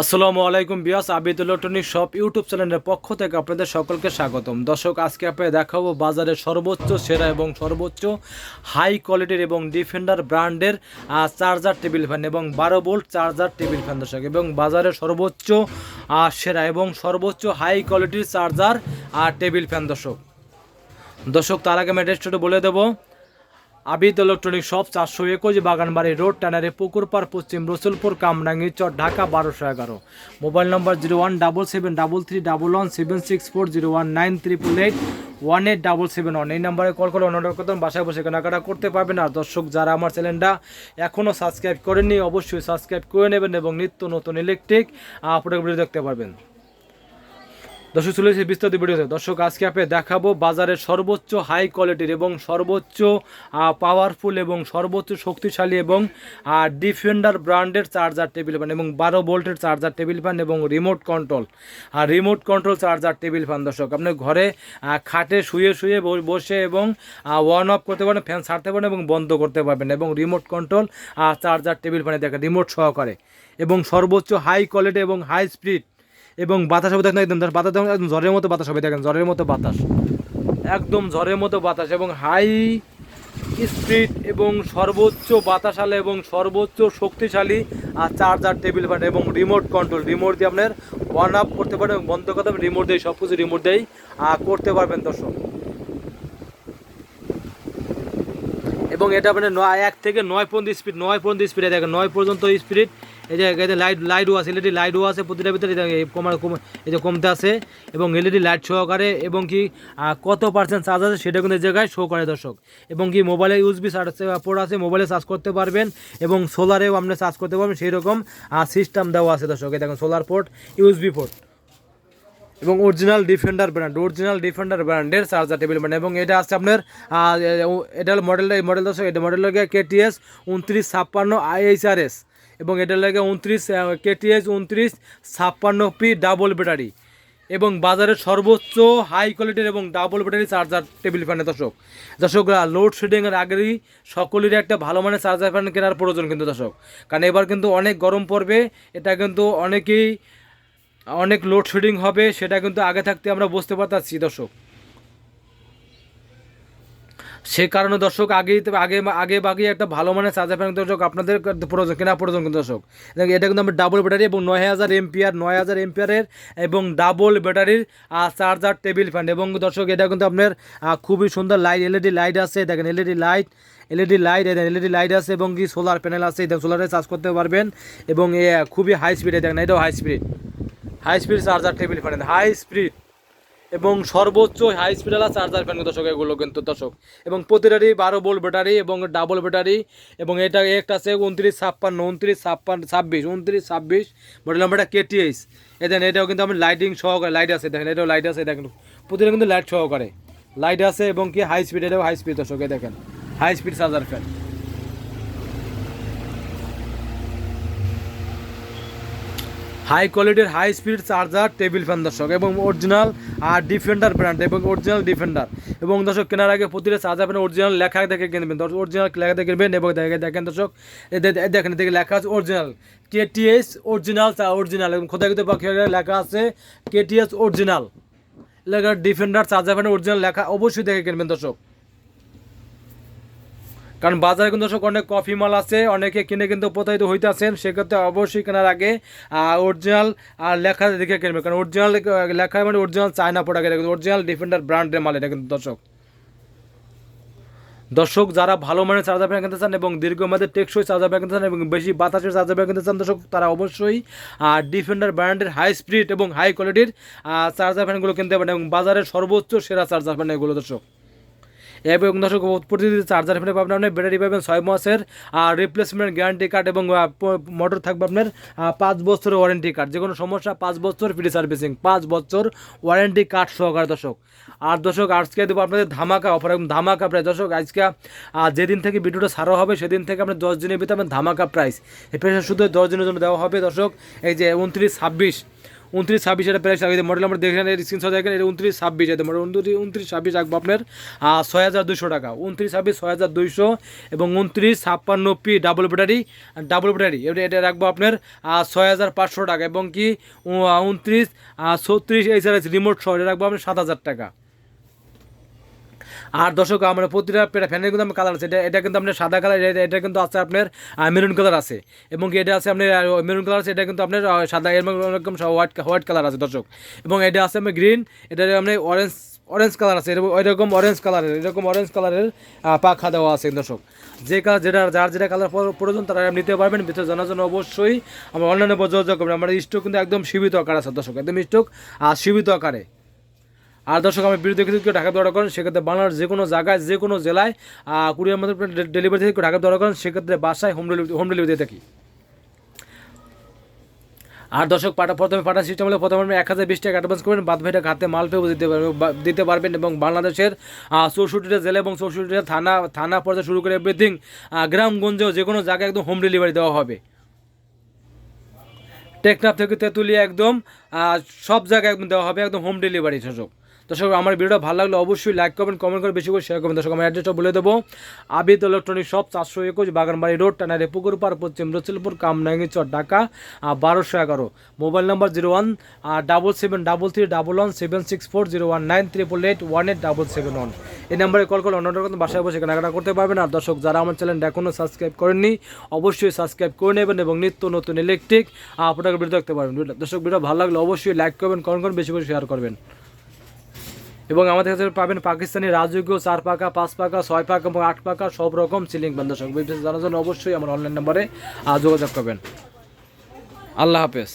আসসালামু আলাইকুম Biyas Abid electronic shop YouTube চ্যানেলের পক্ষ থেকে আপনাদের সকলকে স্বাগতম। দর্শক, আজকে আপনাদের দেখাবো বাজারের সর্বোচ্চ, সেরা এবং সর্বোচ্চ হাই কোয়ালিটির এবং ডিফেন্ডার ব্র্যান্ডের চার্জার টেবিল ফ্যান এবং বারো বোল্ট চার্জার টেবিল ফ্যান দর্শক। এবং বাজারের সর্বোচ্চ সেরা এবং সর্বোচ্চ হাই কোয়ালিটির চার্জার আর টেবিল ফ্যান দর্শক। দর্শক, তার আগে আমি বলে দেবো। আবিদ ইলেকট্রনিক শপ চারশো একুশ বাগানবাড়ি রোড টানারে পুকুরপাড় পশ্চিম রসুলপুর, কামরাঙ্গি চর, ঢাকা বারোশো এগারো। মোবাইল নম্বর zero one double seven double three double one seven six four zero one nine triple eight one eight double seven one. এই নাম্বারে কল করে অর্ডার করতেন বাসায় বসে কেনাকাটা করতে পারবেন আর দর্শক, যারা আমার চ্যানেলটা এখনও সাবস্ক্রাইব করেননি, অবশ্যই সাবস্ক্রাইব করে নেবেন এবং নিত্য নতুন ইলেকট্রিক ভিডিও দেখতে পারবেন। দর্শক, চলে এসেছে বিস্তারিত ভিডিওতে। দর্শক, আজকে আপনি দেখাবো বাজারের সর্বোচ্চ হাই কোয়ালিটির এবং সর্বোচ্চ পাওয়ারফুল এবং সর্বোচ্চ শক্তিশালী এবং ডিফেন্ডার ব্র্যান্ডের চার্জার টেবিল ফ্যান এবং বারো ভোল্টের চার্জার টেবিল ফ্যান এবং রিমোট কন্ট্রোল আর remote control charger table fan দর্শক, আপনি ঘরে খাটে শুয়ে শুয়ে বসে এবং ওয়ান অফ করতে পারেন ফ্যান ছাড়তে পারেন এবং বন্ধ করতে পারবেন এবং রিমোট কন্ট্রোল চার্জার টেবিল ফ্যানে দেখেন রিমোট সহকারে। এবং সর্বোচ্চ হাই কোয়ালিটি এবং হাই স্পিড এবং বাতাস হবে দেখেন একদম বাতাস দেখুন, একদম ঝড়ের মতো বাতাস হবে দেখেন, ঝড়ের মতো বাতাস। একদম ঝড়ের মতো বাতাস এবং হাই স্পিড এবং সর্বোচ্চ বাতাসালে এবং সর্বোচ্চ শক্তিশালী আর চার্জার টেবিল ফ্যান এবং রিমোট কন্ট্রোল রিমোট দিয়ে আপনার ওয়ান আপ করতে পারেন এবং বন্ধ করতে পারবেন রিমোট দিয়ে সব কিছু রিমোট দিয়েই করতে পারবেন দর্শক। এবং এটা মানে নয়, এক থেকে নয় পর্যন্ত স্পিড নয় পর্যন্ত স্পিডে দেখেন, নয় পর্যন্ত স্পিড এই যে এখানে লাইট লাইটও আছে এলইডি লাইটও আছে প্রতিটা ভিতরে কমার কম এই যে কমতে আছে, এবং এলইডি লাইট সহকারে এবং কি কত পার্সেন্ট চার্জ আছে সেটা কিন্তু জায়গায় শো করে দর্শক। এবং কি মোবাইলে ইউজবি পোর্ট আছে মোবাইলে চার্জ করতে পারবেন, এবং সোলারেও আপনি চার্জ করতে পারবেন সেই রকম সিস্টেম দেওয়া আছে দর্শক। দেখেন সোলার পোর্ট ইউজবি পোর্ট এবং original defender brand original defender ব্র্যান্ডের চার্জার টেবিল ব্র্যান্ড এবং এটা আছে আপনার এটা হলো মডেলটা এই মডেল দর্শক এটা মডেল লাগে কেটিএস উনত্রিশ ছাপ্পান্ন আইএইচআরএস এবং এটা লাগে উনত্রিশ কেটিএস উনত্রিশ ছাপ্পান্ন পি ডাবল ব্যাটারি এবং বাজারের সর্বোচ্চ হাই কোয়ালিটির এবং ডাবল ব্যাটারি চার্জার টেবিল ফ্যানের দর্শক। দর্শক লোড শেডিংয়ের আগেই সকলেরই একটা ভালো মানের চার্জার ফ্যান কেনার প্রয়োজন কিন্তু দর্শক। কারণ এবার কিন্তু অনেক গরম পড়বে, এটা কিন্তু অনেকেই অনেক লোডশেডিং হবে সেটা কিন্তু আগে থাকতে আমরা বুঝতে পারতাছি দর্শক। সে কারণে দর্শক আগেই আগে আগে বাগিয়ে একটা ভালো মানের চার্জার ফ্যান দর্শক আপনাদের প্রয়োজন কেনা প্রয়োজন কিন্তু দর্শক। দেখুন, এটা কিন্তু আমরা ডাবল ব্যাটারি এবং নয় হাজার এমপিআর নয় হাজার এমপিআরের এবং ডাবল ব্যাটারির চার্জার টেবিল ফ্যান এবং দর্শক এটা কিন্তু আপনার খুবই সুন্দর লাইট এলইডি লাইট আছে দেখেন LED light LED light LED light আছে এবং কি সোলার প্যানেল আছে সোলারে চার্জ করতে পারবেন এবং খুবই হাই স্পিডে দেখেন এটাও high speed high speed charger table fan high speed এবং সর্বোচ্চ হাই স্পিডালা চার্জার ফ্যান দর্শক, এগুলো কিন্তু দর্শক। এবং প্রতিটারই বারো বোল্ট ব্যাটারি এবং ডাবল ব্যাটারি এবং এটা একটা আছে উনত্রিশ ছাপ্পান্ন উনত্রিশ ছাপ্পান্ন, ছাব্বিশ, উনত্রিশ ছাব্বিশ মডেল নাম্বারটা কেটিএস এ দেখেন, এটাও কিন্তু আমি লাইটিং সহকারে লাইট আছে, দেখেন, এটাও লাইট আছে, দেখেন। প্রতিটা কিন্তু লাইট সহকারে। লাইট আছে এবং কি হাই স্পিড এটাও হাই স্পিড দর্শক দেখেন। High speed charger fan high কোয়ালিটির, high speed charger, table fan দর্শক, এবং অরিজিনাল আর ডিফেন্ডার ব্র্যান্ড এবং অরিজিনাল ডিফেন্ডার এবং দর্শক, কেনার আগে প্রতিটা চার্জার ফ্যান অরিজিনাল লেখা দেখে কিনবেন দর্শক অরিজিনাল লেখা দেখে কিনবেন এবং দেখে দেখেন দর্শক দেখেন দেখে লেখা আছে অরিজিনাল কেটিএস অরিজিনাল অরিজিনাল এবং খোদাগিত পাখি লেখা আছে কেটিএস অরিজিনাল লেখা ডিফেন্ডার চার্জার ফ্যান অরিজিনাল লেখা অবশ্যই দেখে কিনবেন দর্শক। কারণ বাজারে কিন্তু দর্শক অনেক কফি মাল আছে, অনেকে কিনে কিন্তু প্রতারিত হইতে আছেন, সেক্ষেত্রে অবশ্যই কেনার আগে অরিজিনাল আর লেখা দেখে কিনবে কারণ অরিজিনাল লেখা মানে অরিজিনাল চায়না প্রোডাক্ট এটা অরিজিনাল ডিফেন্ডার ব্র্যান্ডের মাল, এটা কিন্তু দর্শক। দর্শক, যারা ভালো মানের চার্জার ফ্যান কিনতে চান এবং দীর্ঘমেয়াদে টেকসই চার্জার ফ্যান কিনতে চান এবং বেশি বাতাসের চার্জার ফ্যান কিনতে চান, দর্শক, তারা অবশ্যই ডিফেন্ডার ব্র্যান্ডের হাই স্পিড এবং হাই কোয়ালিটির চার্জার ফ্যানগুলো কিনতে পারেন এবং বাজারের সর্বোচ্চ সেরা চার্জার ফ্যান এগুলো দর্শক। এবং দর্শক প্রতিটি চার্জার ফ্যানে পাবেন আপনি, ব্যাটারি পাবেন ছয় মাসের, আর রিপ্লেসমেন্ট গ্যারান্টি কার্ড এবং মোটর থাকবে আপনার পাঁচ বছরের ওয়ারেন্টি কার্ড যে কোনো সমস্যা, পাঁচ বছর ফ্রি সার্ভিসিং পাঁচ বছর ওয়ারেন্টি কার্ড সহকারে দর্শক। আর দর্শক, আজকে দেবো আপনাদের ধামাকা অফার এবং ধামাকা প্রাইস দর্শক, আজকে যেদিন থেকে ভিডিওটা সারা হবে, সেদিন থেকে আপনার দশ দিনের ভিতরে আপনার ধামাকা প্রাইস এই প্রাইসটা শুধু দশ দিনের জন্য দেওয়া হবে। দর্শক, এই যে উনত্রিশ, ছাব্বিশ উনত্রিশ, ছাব্বিশ, এটা প্রাইস আগে মডেল নাম্বার দেখেন এর স্ক্রিনশট দেখেন এটা উনত্রিশ, ছাব্বিশ এটা মডেল উনত্রিশ উনত্রিশ, ছাব্বিশ রাখব আপনার। ছয় হাজার দুশো টাকা। উনত্রিশ, ছাব্বিশ, ছয় হাজার দুইশো এবং উনত্রিশ, ছাপ্পান্ন P double battery double battery এটা এটা রাখব আপনার ছয় হাজার পাঁচশো টাকা এবং কি উনত্রিশ ছত্রিশ এইচ আর এস রিমোট সহ, এটা রাখব আপনার সাত হাজার টাকা। আর দর্শক, আমরা প্রতিটা ফ্যানের কিন্তু আমার কালার আছে। এটা এটা কিন্তু আপনার সাদা কালার এটা কিন্তু আছে আপনার মেরুন কালার আছে। এবং এটা আছে আপনার মেরুন কালার আছে, এটা কিন্তু আপনার সাদা এবং এরকম হোয়াইট হোয়াইট কালার আছে দর্শক। এবং এটা আছে আপনার গ্রিন এটা আপনার অরেঞ্জ অরেঞ্জ কালার আছে। এরকম অরেঞ্জ কালারের এরকম অরেঞ্জ কালারের পাখা দেওয়া আছে দর্শক। যে কালার যেটা যার যেটা কালার প্রয়োজন তারা আপনি নিতে পারবেন। ভিতরে জানার জন্য অবশ্যই আমরা অনলাইনে যোগাযোগ করবেন আমার স্টক কিন্তু একদম সীমিত আকার আছে দর্শক, একদম স্টক আর সীমিত আকারে। আর দর্শক, আমি ভিডিও দেখে কেউ ঢাকা অর্ডার করেন, সেক্ষেত্রে বাংলার যে কোনো জায়গায়, যে কোনো জেলায় কুড়ির মধ্যে ডেলিভারি থেকে কেউ ঢাকা অর্ডার করেন, সেক্ষেত্রে বাসায় হোম ডেলিভারি হোম ডেলিভারি থাকি। আর দর্শক পাঠা প্রথমে পাঠা সিস্টেম হলে প্রথমে এক হাজার বিশ টাকা অ্যাডভান্স করবেন, বাদ ভাইটা হাতে মাল পেয়ে দিতে পারবেন দিতে পারবেন এবং বাংলাদেশের চৌষট্টিটা জেলা এবং চৌষট্টিটা থানা থানা পর্যায়ে শুরু করে এভরিথিং গ্রামগঞ্জেও যে কোনো জায়গায় একদম হোম ডেলিভারি দেওয়া হবে। টেকনাফ থেকে তেঁতুলিয়া একদম সব জায়গায় একদম দেওয়া হবে, একদম হোম ডেলিভারি দর্শক। দর্শক, আমার ভিডিওটা ভালো লাগলে অবশ্যই লাইক করবেন কমেন্ট করে বেশি করে শেয়ার করবেন। দর্শক, আমার অ্যাড্রেসটা বলে দেবো। আবিদ ইলেকট্রনিক শপ চারশো একুশ বাগানবাড়ি রোড টানারে পুকুর পার, পশ্চিম রসুলপুর কামনাঙ্গি চর, ঢাকা বারোশো এগারো। Mobile number zero one double seven double three double one seven six four zero one nine triple eight one eight double seven one এই নাম্বারে কল করলে অন্য কথা বাসায় বসে কেনাকাটা করতে পারবেন। আর দর্শক, যারা আমার চ্যানেলটা এখনও সাবস্ক্রাইব করেননি, অবশ্যই সাবস্ক্রাইব করে নেবেন এবং নিত্য নতুন ইলেকট্রিক আপনাকে ভিডিও দেখতে পারবেন। দর্শক ভিডিও ভালো লাগলে অবশ্যই লাইক করবেন কমেন্ট করবেন বেশি করে শেয়ার করবেন। এবং আমাদের কাছে পাবেন পাকিস্তানি রাজযোগ্য চার পাকা, পাঁচ পাকা, ছয় পাকা এবং আট পাকা সব রকম সিলিং বান্ধব সঙ্গে জানার জন্য অবশ্যই আমার অনলাইন নাম্বারে যোগাযোগ করবেন। আল্লাহ হাফেজ।